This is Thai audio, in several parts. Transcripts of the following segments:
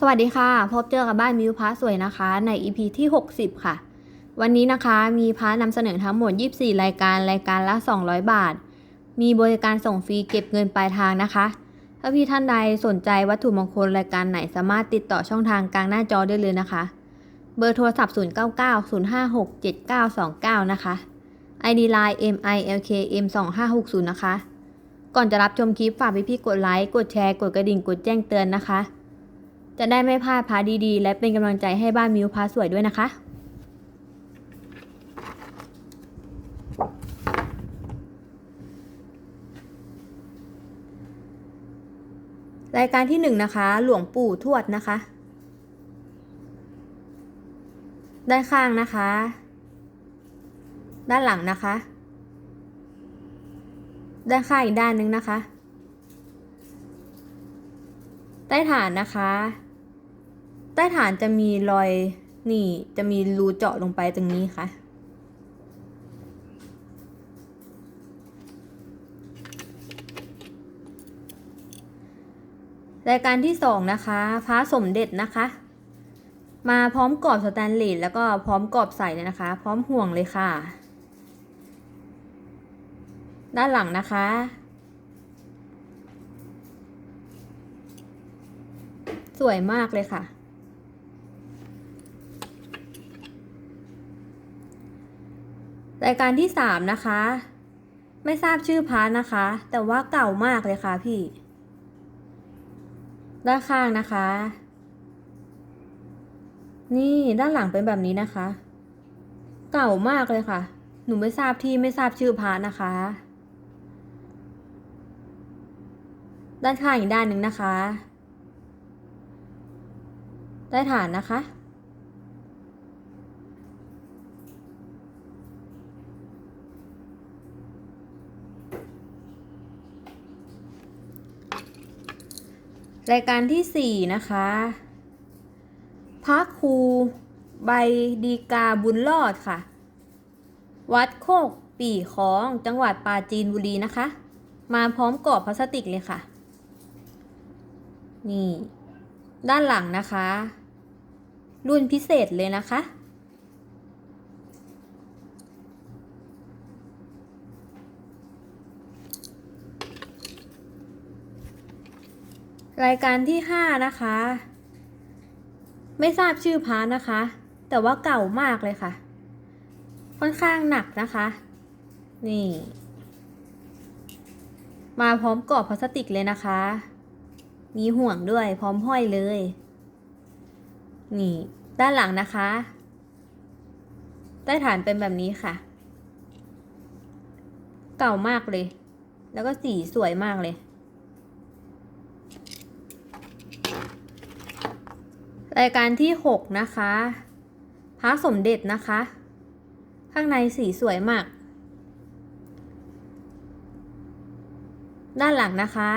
สวัสดีค่ะ พบเจอกับบ้านมิวพาสวยนะคะ ใน EP ที่ 60 ค่ะ วันนี้นะคะมีพานำเสนอทั้งหมด 24 รายการรายการละ 200 บาท มีบริการส่งฟรีเก็บเงินปลายทางนะคะ ถ้าพี่ท่านใดสนใจวัตถุมงคลรายการไหนสามารถติดต่อช่องทางกลางหน้าจอได้เลยนะคะ เบอร์โทรศัพท์ 0990567929 นะคะ ID Line milkm 2560 นะคะ ก่อนจะรับชมคลิปฝากพี่ๆกดไลค์กดแชร์กดกระดิ่งกดแจ้งเตือนนะคะ จะได้ไม่พลาดพาดีๆ และเป็นกำลังใจให้บ้านมิวพาสวยด้วยนะคะรายการที่หนึ่งนะคะ หลวงปู่ทวดนะคะ ด้านข้างนะคะ ด้านหลังนะคะ ด้านข้างอีกด้านหนึงนะคะ ใต้ฐานนะคะ ใต้ฐานจะมีรอยนี่จะมีรูเจาะลงไปตรงนี้ค่ะ รายการที่สองนะคะพระสมเด็จนะคะ มาพร้อมกรอบสแตนเลสแล้วก็พร้อมกรอบใส่เลยนะคะ พร้อมห่วงเลยค่ะ ด้านหลังนะคะสวยมากเลยค่ะ รายการที่สามนะคะ ไม่ทราบชื่อพาร์ทนะคะ แต่ว่าเก่ามากเลยค่ะพี่ ด้านข้างนะคะ นี่ด้านหลังเป็นแบบนี้นะคะ เก่ามากเลยค่ะ หนูไม่ทราบที่ไม่ทราบชื่อพาร์ทนะคะ ด้านข้างอีกด้านหนึ่งนะคะ ได้ฐานนะคะ รายการที่สี่นะคะพระครูใบดีกาบุญรอดค่ะ วัดโคกปีของจังหวัดปราจีนบุรีนะคะ มาพร้อมกรอบพลาสติกเลยค่ะ นี่ ด้านหลังนะคะ รุ่นพิเศษเลยนะคะ รายการที่ห้านะคะ ไม่ทราบชื่อพาร์ทนะคะ แต่ว่าเก่ามากเลยค่ะ ค่อนข้างหนักนะคะ นี่ มาพร้อมกรอบพลาสติกเลยนะคะ มีห่วงด้วยพร้อมห้อยเลย นี่ ด้านหลังนะคะ ใต้ฐานเป็นแบบนี้ค่ะ เก่ามากเลย แล้วก็สีสวยมากเลย รายการที่หกนะคะพระสมเด็จนะคะ ข้างในสีสวยมาก ด้านหลังนะคะ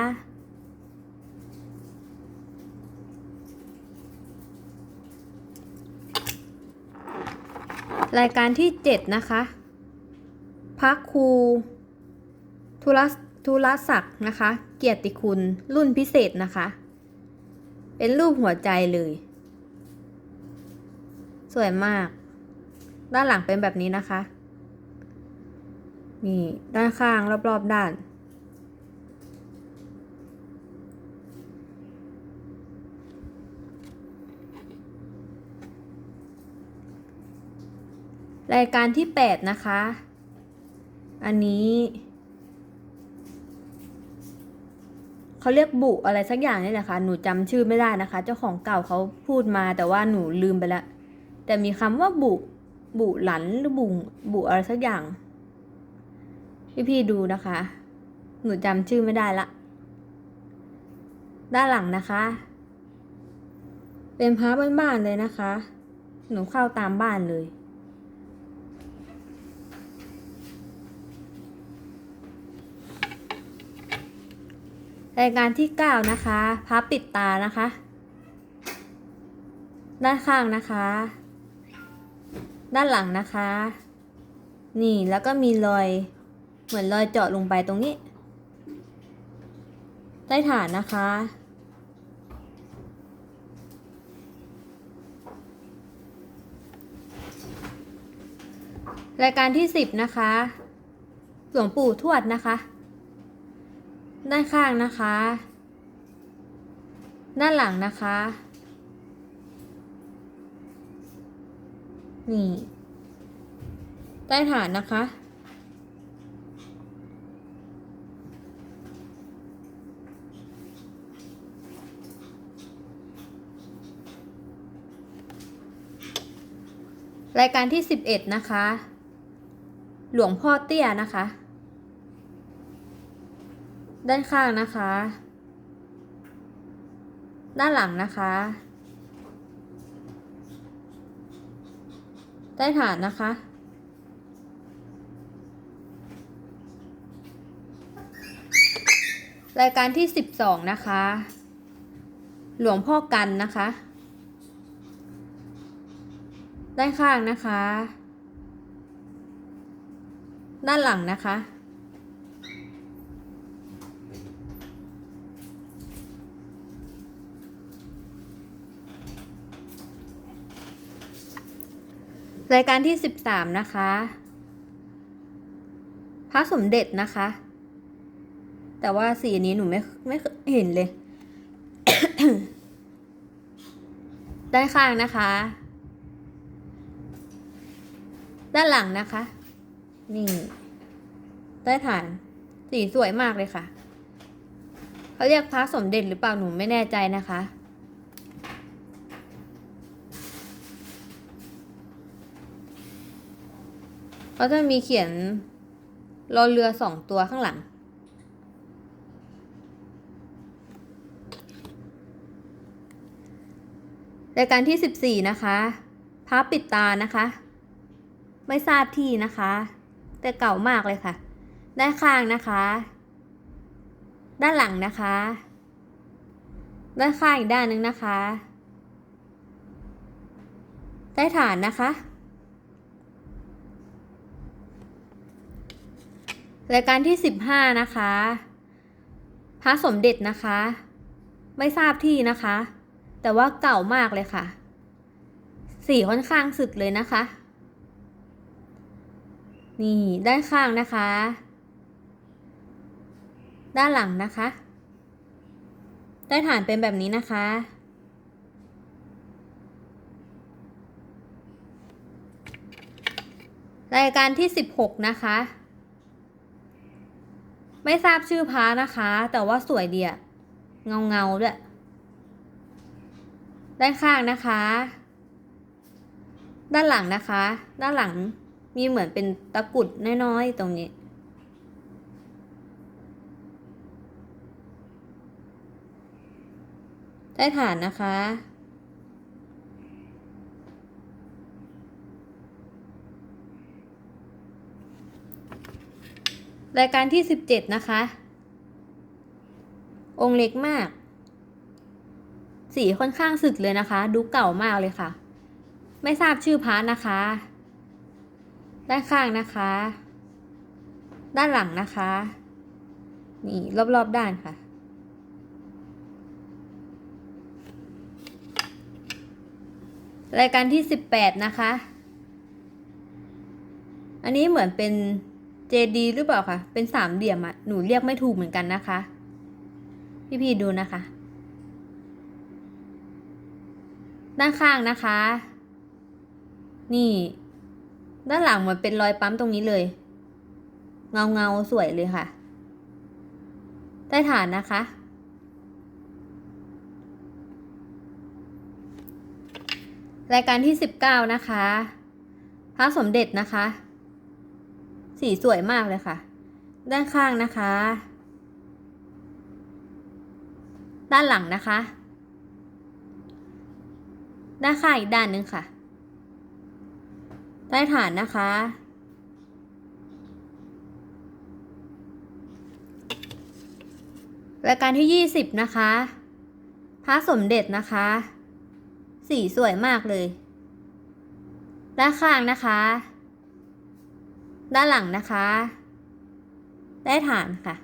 รายการที่เจ็ดนะคะพระครูธุรธุรศักดิ์นะคะ เกียรติคุณรุ่นพิเศษนะคะ เป็นรูปหัวใจเลย สวยมาก ด้านหลังเป็นแบบนี้นะคะ นี่ ด้านข้างรอบๆด้าน รายการที่ 8 นะคะ อันนี้เขาเรียกบุอะไรสักอย่างนี่แหละค่ะ หนูจำชื่อไม่ได้นะคะ เจ้าของเก่าเขาพูดมาแต่ว่าหนูลืมไปแล้ว แต่มีคำว่าบุ บุหลันหรือบุงบุอะไรสักอย่าง พี่พี่ดูนะคะ หนูจำชื่อไม่ได้ละ ด้านหลังนะคะ เป็นพระบ้านๆเลยนะคะ หนูเข้าตามบ้านเลยรายการที่ 9 นะคะ พับปิดตานะคะ ด้านข้างนะคะ ด้านหลังนะคะ นี่แล้วก็มีรอยเหมือนรอยเจาะลงไปตรงนี้ ใต้ฐานนะคะ รายการที่สิบนะคะหลวงปู่ทวดนะคะ ด้านข้างนะคะ ด้านหลังนะคะ นี่ ใต้ฐานนะคะ รายการที่สิบเอ็ดนะคะ หลวงพ่อเตี้ยนะคะ ด้านข้างนะคะ ด้านหลังนะคะ ใต้ฐานนะคะ รายการที่สิบสองนะคะ หลวงพ่อกันนะคะ ด้านข้างนะคะ ด้านหลังนะคะ รายการที่สิบสามนะคะ พระสมเด็จนะคะ แต่ว่าสีนี้หนูไม่ไม่เห็นเลย ด้านข้างนะคะ ด้านหลังนะคะ นี่ใต้ฐาน สีสวยมากเลยค่ะ เขาเรียกพระสมเด็จหรือเปล่าหนูไม่แน่ใจนะคะ เขาจะมีเขียนรอเรือสองตัวข้างหลัง รายการที่สิบสี่นะคะพระปิดตานะคะ ไม่ทราบที่นะคะ แต่เก่ามากเลยค่ะ ด้านข้างนะคะ ด้านหลังนะคะ ด้านข้างอีกด้านหนึ่งนะคะ ใต้ฐานนะคะ รายการที่สิบห้านะคะ พระสมเด็จนะคะ ไม่ทราบที่นะคะ แต่ว่าเก่ามากเลยค่ะ สีค่อนข้างสึกเลยนะคะ นี่ด้านข้างนะคะ ด้านหลังนะคะใต้ฐานเป็นแบบนี้นะคะรายการที่สิบหกนะคะ ไม่ทราบชื่อพระนะคะ แต่ว่าสวยดีอะเงาเงาด้วย ด้านข้างนะคะ ด้านหลังนะคะ ด้านหลังมีเหมือนเป็นตะกุดน้อยๆตรงนี้ ใต้ฐานนะคะ รายการที่สิบเจ็ดนะคะ องค์เล็กมาก สีค่อนข้างสึกเลยนะคะ ดูเก่ามากเลยค่ะ ไม่ทราบชื่อพระนะคะ ด้านข้างนะคะ ด้านหลังนะคะ นี่รอบๆด้านค่ะ รายการที่สิบแปดนะคะ อันนี้เหมือนเป็น เจดีหรือเปล่าคะ เป็นสามเหลี่ยมอะหนูเรียกไม่ถูกเหมือนกันนะคะ พี่ๆดูนะคะ ด้านข้างนะคะ นี่ ด้านหลังเหมือนเป็นรอยปั๊มตรงนี้เลย เงาเงาสวยเลยค่ะ ใต้ฐานนะคะ รายการที่สิบเก้านะคะ พระสมเด็จนะคะ สีสวยมากเลยค่ะ ด้านข้างนะคะ ด้านหลังนะคะ ด้านข้างอีกด้านหนึ่งค่ะ ใต้ฐานนะคะ รายการที่ยี่สิบนะคะ พระสมเด็จนะคะ สีสวยมากเลย ด้านข้างนะคะ ด้านหลังนะคะ ได้ฐานค่ะ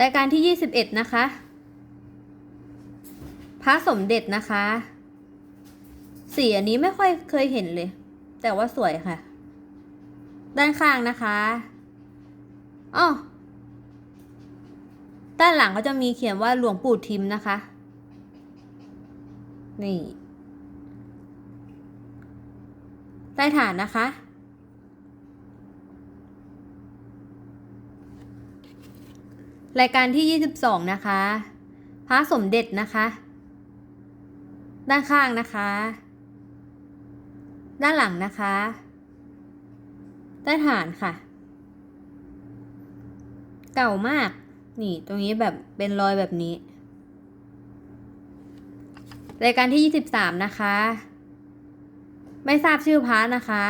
รายการที่ 21 นะคะ พระสมเด็จนะคะ สีอันนี้ไม่ค่อยเคยเห็นเลย แต่ว่าสวยค่ะ ด้านข้างนะคะอ๋อด้านหลังก็จะมีเขียนว่าหลวงปู่ทิมนะคะ นี่ ใต้ฐานนะคะ รายการที่ 22 นะคะพระสมเด็จนะคะ ด้านข้างนะคะ ด้านหลังนะคะ ใต้ฐานค่ะ เก่ามาก นี่ตรงนี้แบบเป็นรอยแบบนี้ รายการที่ 23 นะคะ ไม่ทราบชื่อพระนะคะ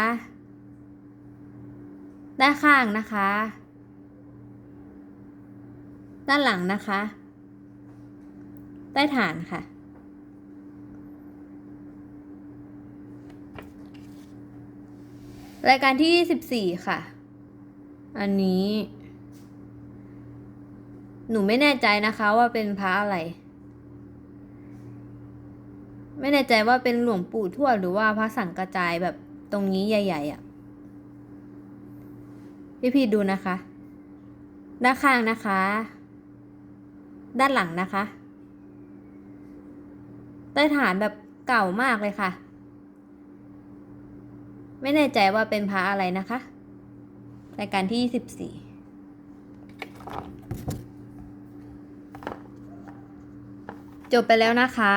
ด้านข้างนะคะ ด้านหลังนะคะ ใต้ฐานค่ะ รายการที่24ค่ะ อันนี้ หนูไม่แน่ใจนะคะว่าเป็นพระอะไร ไม่แน่ใจว่าเป็นหลวงปู่ทวดหรือว่าพระสังกระจายแบบตรงนี้ใหญ่ ๆอะ่ะ พี่พี่ๆดูนะคะ ด้านข้างนะคะ ด้านหลังนะคะ ใต้ฐานแบบเก่ามากเลยค่ะ ไม่แน่ใจว่าเป็นพระอะไรนะคะรายการที่24จบไปแล้วนะคะ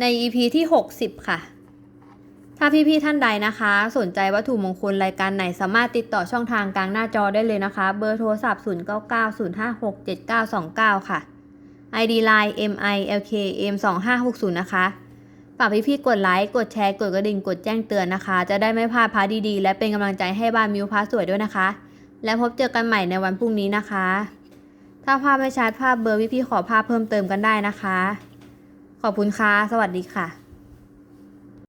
ใน EP ที่ 60 ค่ะ ถ้าพี่ๆท่านใดนะคะ สนใจวัตถุมงคลรายการไหนสามารถติดต่อช่องทางกลางหน้าจอได้เลยนะคะ เบอร์โทรศัพท์ 0990567929 ค่ะ ID Line MILKM 2560นะคะฝากพี่ๆกดไลค์ กดแชร์ กดกระดิ่ง กดแจ้งเตือนนะคะ จะได้ไม่พลาดพาร์ทดีๆ และเป็นกำลังใจให้บ้านมิวพาสวยด้วยนะคะ แล้วพบเจอกันใหม่ในวันพรุ่งนี้นะคะ ถ้าภาพไม่ชัดภาพเบอร์พี่ๆขอภาพเพิ่มเติมกันได้นะคะ ขอบคุณค่ะ สวัสดีค่ะ